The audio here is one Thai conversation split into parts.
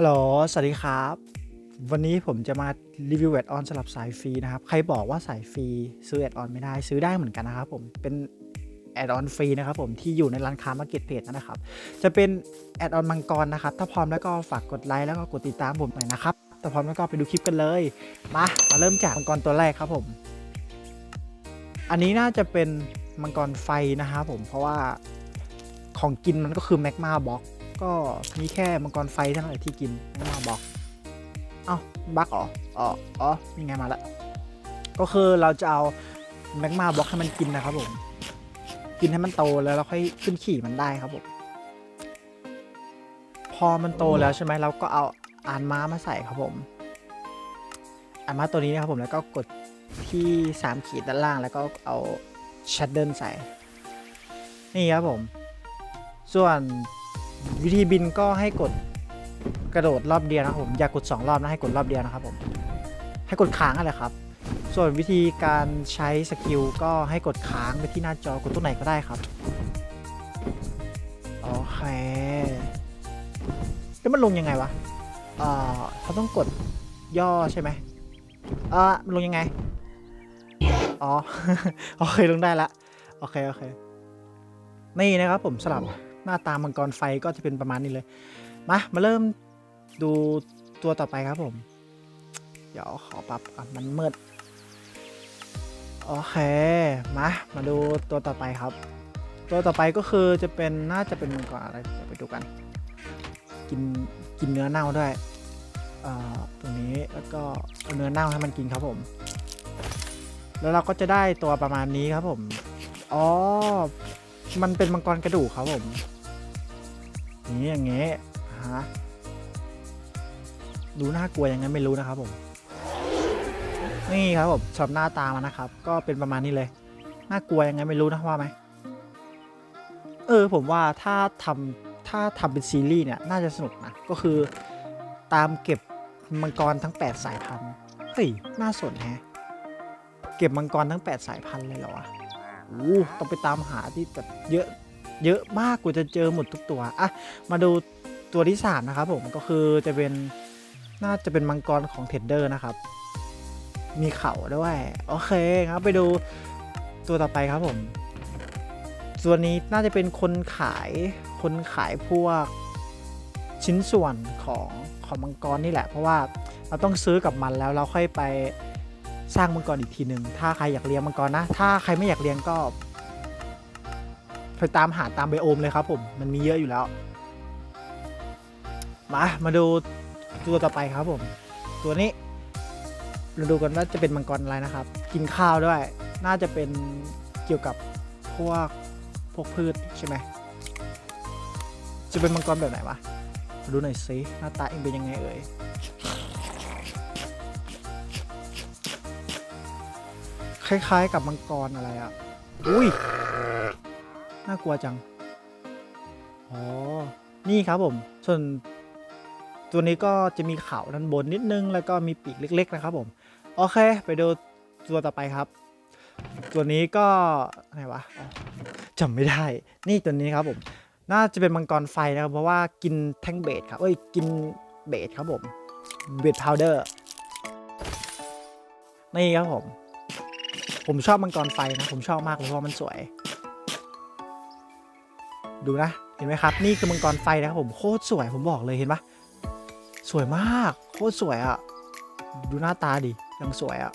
ฮัลโหล สวัสดีครับ วันนี้ผมจะมารีวิวแอดออนสำหรับสายฟรีนะครับ ใครบอกว่าสายฟรีซื้อแอดออนไม่ได้ซื้อได้เหมือนกันนะครับผม เป็นแอดออนฟรีนะครับผมที่อยู่ในร้านค้ามาร์เก็ตเพจนะครับ จะเป็นแอดออนมังกรนะครับ ถ้าพร้อมแล้วก็ฝากกดไลค์แล้วก็กดติดตามผมหน่อยนะครับ ถ้าพร้อมแล้วก็ไปดูคลิปกันเลย มา มาเริ่มจากมังกรตัวแรกครับผม อันนี้น่าจะเป็นมังกรไฟนะครับผม เพราะว่าของกินมันก็คือแมกมาบ็อก ก็มีแค่มังกรไฟเท่านั้นแหละที่กินแมกมาบอก เอ้าบักเหรออ๋ออ๋อนี่ไงมาแล้วก็คือเราจะเอาแมกมาบล็อกให้มันกินนะครับผม กินให้มันโตแล้วเราค่อยขึ้นขี่มันได้ครับผม พอมันโตแล้วใช่ไหมเราก็เอาอานม้ามาใส่ครับผมอานม้าตัวนี้นะครับผมแล้วก็กดที่3ขีดด้านล่างแล้วก็เอาชัดเดิลใส่ นี่ครับผม ส่วน วิธีบินก็ให้กดกระโดดรอบเดียวนะครับผมอย่ากกด 2 รอบนะให้กดรอบเดียวนะครับผมให้กดค้างอะไรครับ ส่วนวิธีการใช้สกิลก็ให้กดค้างไปที่หน้าจอกดตรงไหนก็ได้ครับโอเคแล้วมันลงยังไงวะเอ่อเขาต้องกดย่อใช่ไหมเอ่อมันลงยังไงอ๋อโอเคลงได้ละโอเคโอเคนี่นะครับผมสลับ หน้าตามังกรไฟก็จะเป็นประมาณนี้เลย มา มาเริ่มดูตัวต่อไปครับผม เดี๋ยวขอปรับก่อนมันมืด โอเค มา มาดูตัวต่อไปครับ ตัวต่อไปก็คือจะเป็นน่าจะเป็นมังกรอะไรเดี๋ยวไปดูกัน กินกินเนื้อเน่าด้วยอ่อตัวนี้แล้วก็เอาเนื้อเน่าให้มันกินครับผม แล้วเราก็จะได้ตัวประมาณนี้ครับผม อ๋อ มันเป็นมังกรกระดูกครับผม อย่างเงี้ยฮะดูน่ากลัวยังไงไม่รู้นะครับผม นี่ครับผมชอบหน้าตามันนะครับ ก็เป็นประมาณนี้เลยน่ากลัวยังไงไม่รู้นะว่าไหมเออผมว่าถ้าทำถ้าทำเป็นซีรีส์เนี่ยน่าจะสนุกนะ ก็คือตามเก็บมังกรทั้ง 8 สายพันธุ์เฮ้ยน่าสนแฮะเก็บมังกรทั้ง 8 สายพันธุ์เลยเหรอวะโอ้ต้องไปตามหาที่แบบเยอะ เยอะมากกว่าจะเจอหมดทุกตัวอะมาดูตัวที่ 3 นะครับผมก็คือจะเป็นน่าจะเป็นมังกรของเทนเดอร์นะครับ มีเขาด้วย โอเคครับไปดูตัวต่อไปครับผม ส่วนนี้น่าจะเป็นคนขายคนขายพวกชิ้นส่วนของของมังกรนี่แหละ เพราะว่าเราต้องซื้อกับมันแล้วเราค่อยไปสร้างมังกรอีกทีหนึ่งถ้าใครอยากเลี้ยงมังกรนะ ถ้าใครไม่อยากเลี้ยงก็ ไปตามหาตามไบโอมเลยครับผม มันมีเยอะอยู่แล้ว มา มาดูตัวต่อไปครับผม ตัวนี้ เราดูกันว่าจะเป็นมังกรอะไรนะครับ กินข้าวด้วย น่าจะเป็นเกี่ยวกับพวกพวกพืชใช่ไหม จะเป็นมังกรแบบไหนวะมาดูหน่อยสิหน้าตาเองเป็นยังไงเอ่ยคล้ายๆกับมังกรอะไรอะ อุ้ย น่ากลัวจัง อ๋อ นี่ครับผม ส่วนตัวนี้ก็จะมีเขาด้านบนนิดนึง แล้วก็มีปีกเล็ก ๆ นะครับผม โอเค ไปดูตัวต่อไปครับ ตัวนี้ก็อะไรวะอ๋อจำไม่ได้ นี่ตัวนี้ครับผม น่าจะเป็นมังกรไฟนะครับ เพราะว่ากินแท่งเบสครับ เอ้ย กินเบสครับผม เบสพาวเดอร์ นี่ครับผม ผมชอบมังกรไฟนะ ผมชอบมากเลยเพราะว่ามันสวย ดูนะ เห็นไหมครับ นี่คือมังกรไฟนะครับผมโคตรสวยผมบอกเลยเห็นปะสวยมาก โคตรสวยอะ่ะ ดูหน้าตาดิยังสวยอะ่ะ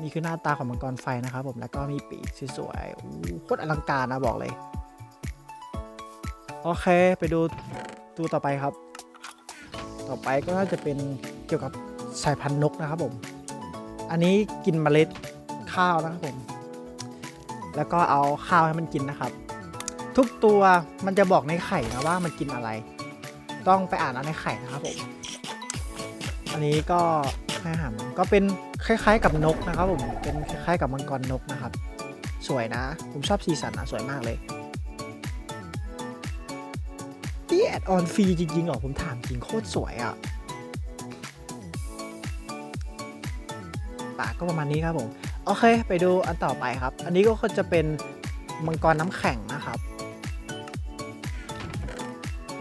นี่คือหน้าตาของมังกรไฟนะครับผมแล้วก็มีปีกสวยๆโอ้โคตรอลังการนะบอกเลย โอเคไปดูตัวต่อไปครับ ต่อไปก็น่าจะเป็นเกี่ยวกับสายพันธุ์นกนะครับผม อันนี้กินเมล็ดข้าวนะครับผม แล้วก็เอาข้าวให้มันกินนะครับ ทุกตัวมันจะบอกในไข่นะว่ามันกินอะไร ต้องไปอ่านเอาในไข่นะครับผม อันนี้ก็ให้อาหารมันก็เป็นคล้าย ๆ กับนกนะครับผม เป็นคล้ายๆ กับมังกรนกนะครับ สวยนะ ผมชอบสีสันนะสวยมากเลยที่แอดออนฟรีจริงๆเหรอผมถามจริงโคตรสวยอะปากก็ประมาณนี้ครับผม โอเค ไปดูอันต่อไปครับ อันนี้ก็จะเป็นมังกรน้ำแข็งนะครับ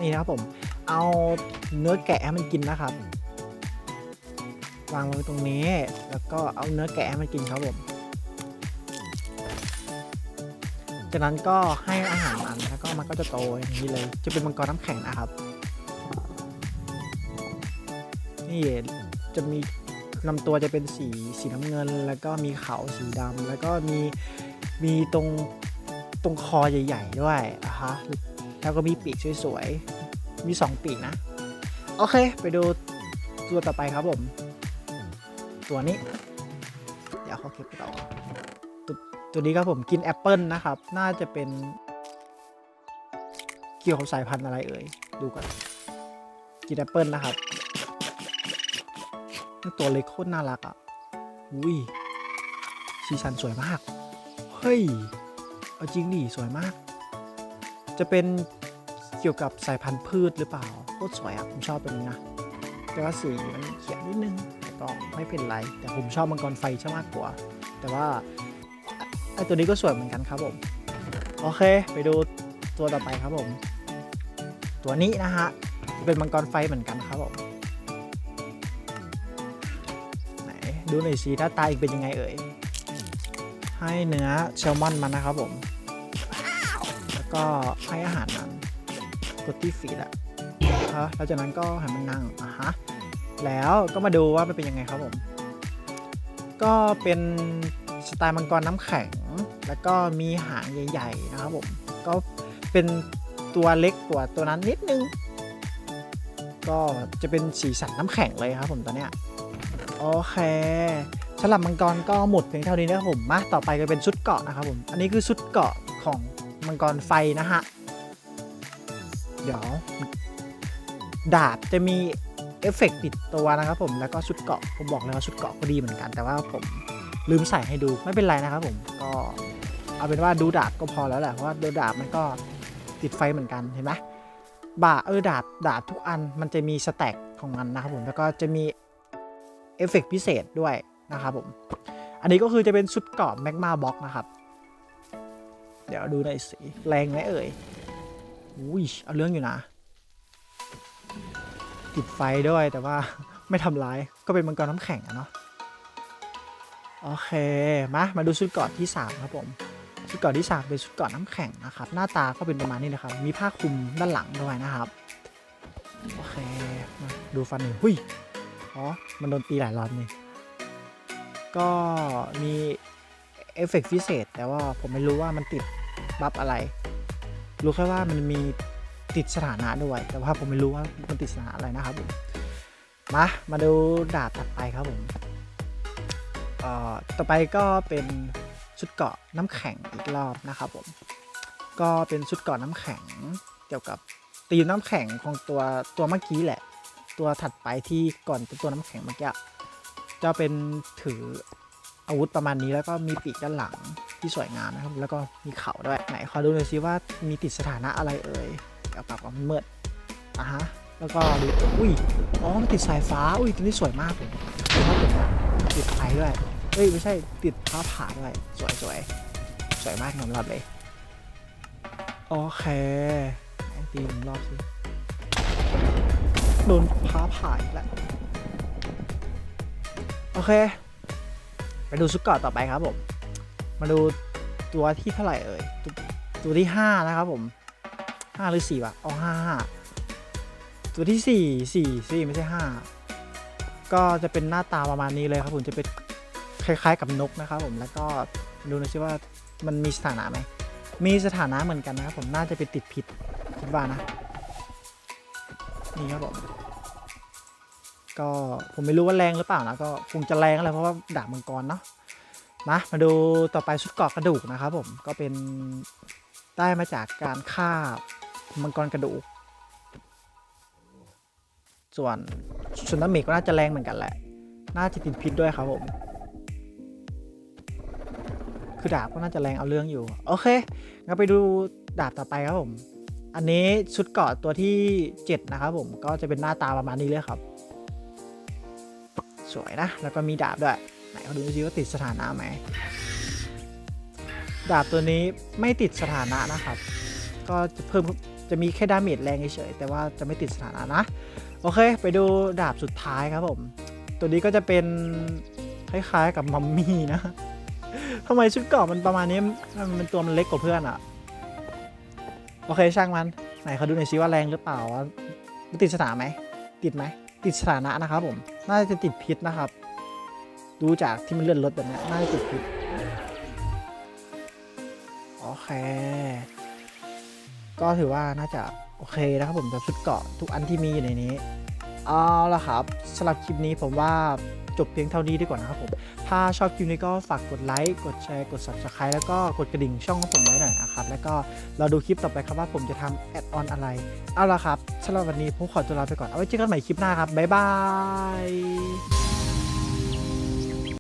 นี่นะครับผม เอาเนื้อแกะให้มันกินนะครับ วางไว้ตรงนี้ แล้วก็เอาเนื้อแกะให้มันกินครับผม จากนั้นก็ให้อาหารมันแล้วก็มันก็จะโตอย่างนี้เลย จะเป็นมังกรน้ำแข็งนะครับ นี่จะมีลำตัวจะเป็นสีสีน้ำเงิน แล้วก็มีเขาสีดำแล้วก็มีมีตรงตรงคอใหญ่ ๆ ด้วยอะฮะ แล้วก็มีปีกสวยๆ มีสองปีกนะ โอเค ไปดูตัวต่อไปครับผม ตัวนี้ เดี๋ยวเขาเก็บต่อตัวตัวนี้ครับผมกินแอปเปิลนะครับ น่าจะเป็น เกี่ยวกับสายพันธุ์อะไรเอ่ย ดูก่อนกินแอปเปิลนะครับ ตัวเล็กโคตรน่ารักอะ อุ้ยสีสันสวยมาก เฮ้ย เอาจริงดิสวยมาก จะเป็น กี่ยวกับสายพันธุ์พืชหรือเปล่าโคตรสวยอะผมชอบตัวนี้นะ แต่ว่าสีมันเขียวนิดนึงแต่ก็ไม่เป็นไร แต่ผมชอบมังกรไฟชมากกว่า แต่ว่าไอตัวนี้ก็สวยเหมือนกันครับผม โอเค ไปดูตัวต่อไปครับผม ตัวนี้นะฮะเป็นมังกรไฟเหมือนกันครับผมไหนดูหน่อยสิถ้าตายอีกเป็นยังไงเอ่ยให้เนื้อแซลมอนมันนะครับผม แล้วก็ให้อาหารมัน กดที่ฟีดอะฮะแล้วจากนั้นก็ให้มันนั่งอะฮะแล้วก็มาดูว่ามันเป็นยังไงครับผม ก็เป็นสไตล์มังกรน้ำแข็ง แล้วก็มีหางใหญ่ ๆ นะครับผม ก็เป็นตัวเล็กกว่าตัวนั้นนิดนึง ก็จะเป็นสีสันน้ำแข็งเลยครับผมตอนเนี้ยโอเคสำหรับมังกรก็หมดเพียงเท่านี้นะครับผมมาต่อไปก็เป็นชุดเกาะนะครับผม อันนี้คือชุดเกาะของมังกรไฟนะฮะ เดี๋ยว ดาบจะมีเอฟเฟกติดตัวนะครับผมแล้วก็ชุดเกาะผมบอกเลยว่าชุดเกาะก็ดีเหมือนกัน แต่ว่าผมลืมใส่ให้ดูไม่เป็นไรนะครับผมก็เอาเป็นว่าดูดาบก็พอแล้วแหละเพราะว่าดูดาบมันก็ติดไฟเหมือนกันเห็นไหมบ่าเออดาบดาบทุกอันมันจะมีสแต็กของมันนะครับผมแล้วก็จะมีเอฟเฟกต์พิเศษด้วยนะครับผม อันนี้ก็คือจะเป็นชุดเกาะแมกมาบ็อกนะครับ เดี๋ยวดูหน่อยสิ แรงไหมเอ่ย อุ้ยเอาเรื่องอยู่นะติดไฟด้วยแต่ว่าไม่ทำร้ายก็เป็นมังกรน้ำแข็งอะเนาะโอเคมามาดูชุดเกราะที่ 3 ครับผมชุดเกราะที่ 3 เป็นชุดเกราะน้ำแข็งนะครับ หน้าตาก็เป็นประมาณนี้นะครับ มีผ้าคลุมด้านหลังด้วยนะครับโอเคมาดูฟันหนึ่งหุ้ยอ๋อมันโดนตีหลายรอบนี่ก็มีเอฟเฟกต์พิเศษ แต่ว่าผมไม่รู้ว่ามันติดบัฟอะไร รู้แค่ว่ามันมีติดสถานะด้วย แต่ว่าผมไม่รู้ว่ามันติดสถานะอะไรนะครับผมมามาดูดาบถัดไปครับผมเอ่อต่อไปก็เป็นชุดเกาะน้ำแข็งอีกรอบนะครับผมก็เป็นชุดเกาะน้ำแข็งเกี่ยวกับตีน้ำแข็งของตัวตัวเมื่อกี้แหละ ตัวถัดไปที่ก่อนเป็นตัวน้ำแข็งเมื่อกี้จะเป็นถืออาวุธประมาณนี้แล้วก็มีปีกด้านหลัง ที่สวยงามนะครับ แล้วก็มีเขาด้วยไหนขอดูหน่อยซิว่ามีติดสถานะอะไรเอ่ยเดี๋ยวปรับกับมันมืดอะฮะแล้วก็ดูอุ้ยอ๋อมันติดสายฟ้าอุ้ยตัวนี้สวยมากเลยติดไฟด้วยเอ้ยไม่ใช่ติดผ้าผ่าด้วยสวยสวยสวยมากยอมรับเลยโอเคไหนตีหนึ่งรอบสิโดนผ้าผ่าอีกแล้วโอเค ไปดูชุดเกราะต่อไปครับผม มาดูตัวที่เท่าไหร่เอ่ยตัวตัวที่ห้านะครับผมห้าหรือสี่วะเอาห้าตัวที่สี่สี่สี่ไม่ใช่ห้าก็จะเป็นหน้าตาประมาณนี้เลยครับผมจะเป็นคล้ายๆกับนกนะครับผมแล้วก็ดูน่อยสิว่ามันมีสถานะไหมมีสถานะเหมือนกันนะครับผมน่าจะเป็นติดพิษคิดว่านะนี่ครับผมก็ผมไม่รู้ว่าแรงหรือเปล่านะก็คงจะแรงอะไรเพราะว่าดาบมังกรเนาะ มามาดูต่อไปชุดเกราะกระดูกนะครับผมก็เป็นได้มาจากการฆ่ามังกรกระดูก ส่วนส่วนน้ำเมกก็น่าจะแรงเหมือนกันแหละ น่าจะติดพิษด้วยครับผม คือดาบก็น่าจะแรงเอาเรื่องอยู่ โอเคงั้นไปดูดาบต่อไปครับผม อันนี้ชุดเกราะตัวที่ 7 นะครับผม ก็จะเป็นหน้าตาประมาณนี้เลยครับ สวยนะ แล้วก็มีดาบด้วย นเขาดูซิว่าติดสถานะไหมดาบตัวนี้ไม่ติดสถานะนะครับ ก็จะเพิ่มจะมีแค่ดาเมจแรงเฉยแต่ว่าจะไม่ติดสถานะนะ โอเค ไปดูดาบสุดท้ายครับผม ตัวนี้ก็จะเป็นคล้ายๆกับมัมมี่นะทำไมชุดเกราะมันประมาณนี้มันเป็นตัวมันเล็กกว่าเพื่อนอะโอเคช่างมัน ไหนเขาดูหน่อยซิว่าแรงหรือเปล่าว่าติดสถานะไหมติดไหมติดสถานะนะครับผม น่าจะติดพิษนะครับ ดูจากที่มันเลื่อนรถแบบนี้น่าจะติดพิษโอเค ก็ถือว่าน่าจะโอเคนะครับผมกับชุดเกาะทุกอันที่มีอยู่ในนี้ เอาละครับสำหรับคลิปนี้ผมว่าจบเพียงเท่านี้ดีกว่านะครับผม ถ้าชอบคลิปนี้ก็ฝากกดไลค์ กดแชร์ กด subscribe แล้วก็กดกระดิ่งช่องของผมไว้หน่อยนะครับ แล้วก็เราดูคลิปต่อไปครับว่าผมจะทำแอดออนอะไร เอาละครับสำหรับวันนี้ผมขอตัวลาไปก่อน เอาไว้เจอกันใหม่คลิปหน้าครับ บ๊ายบาย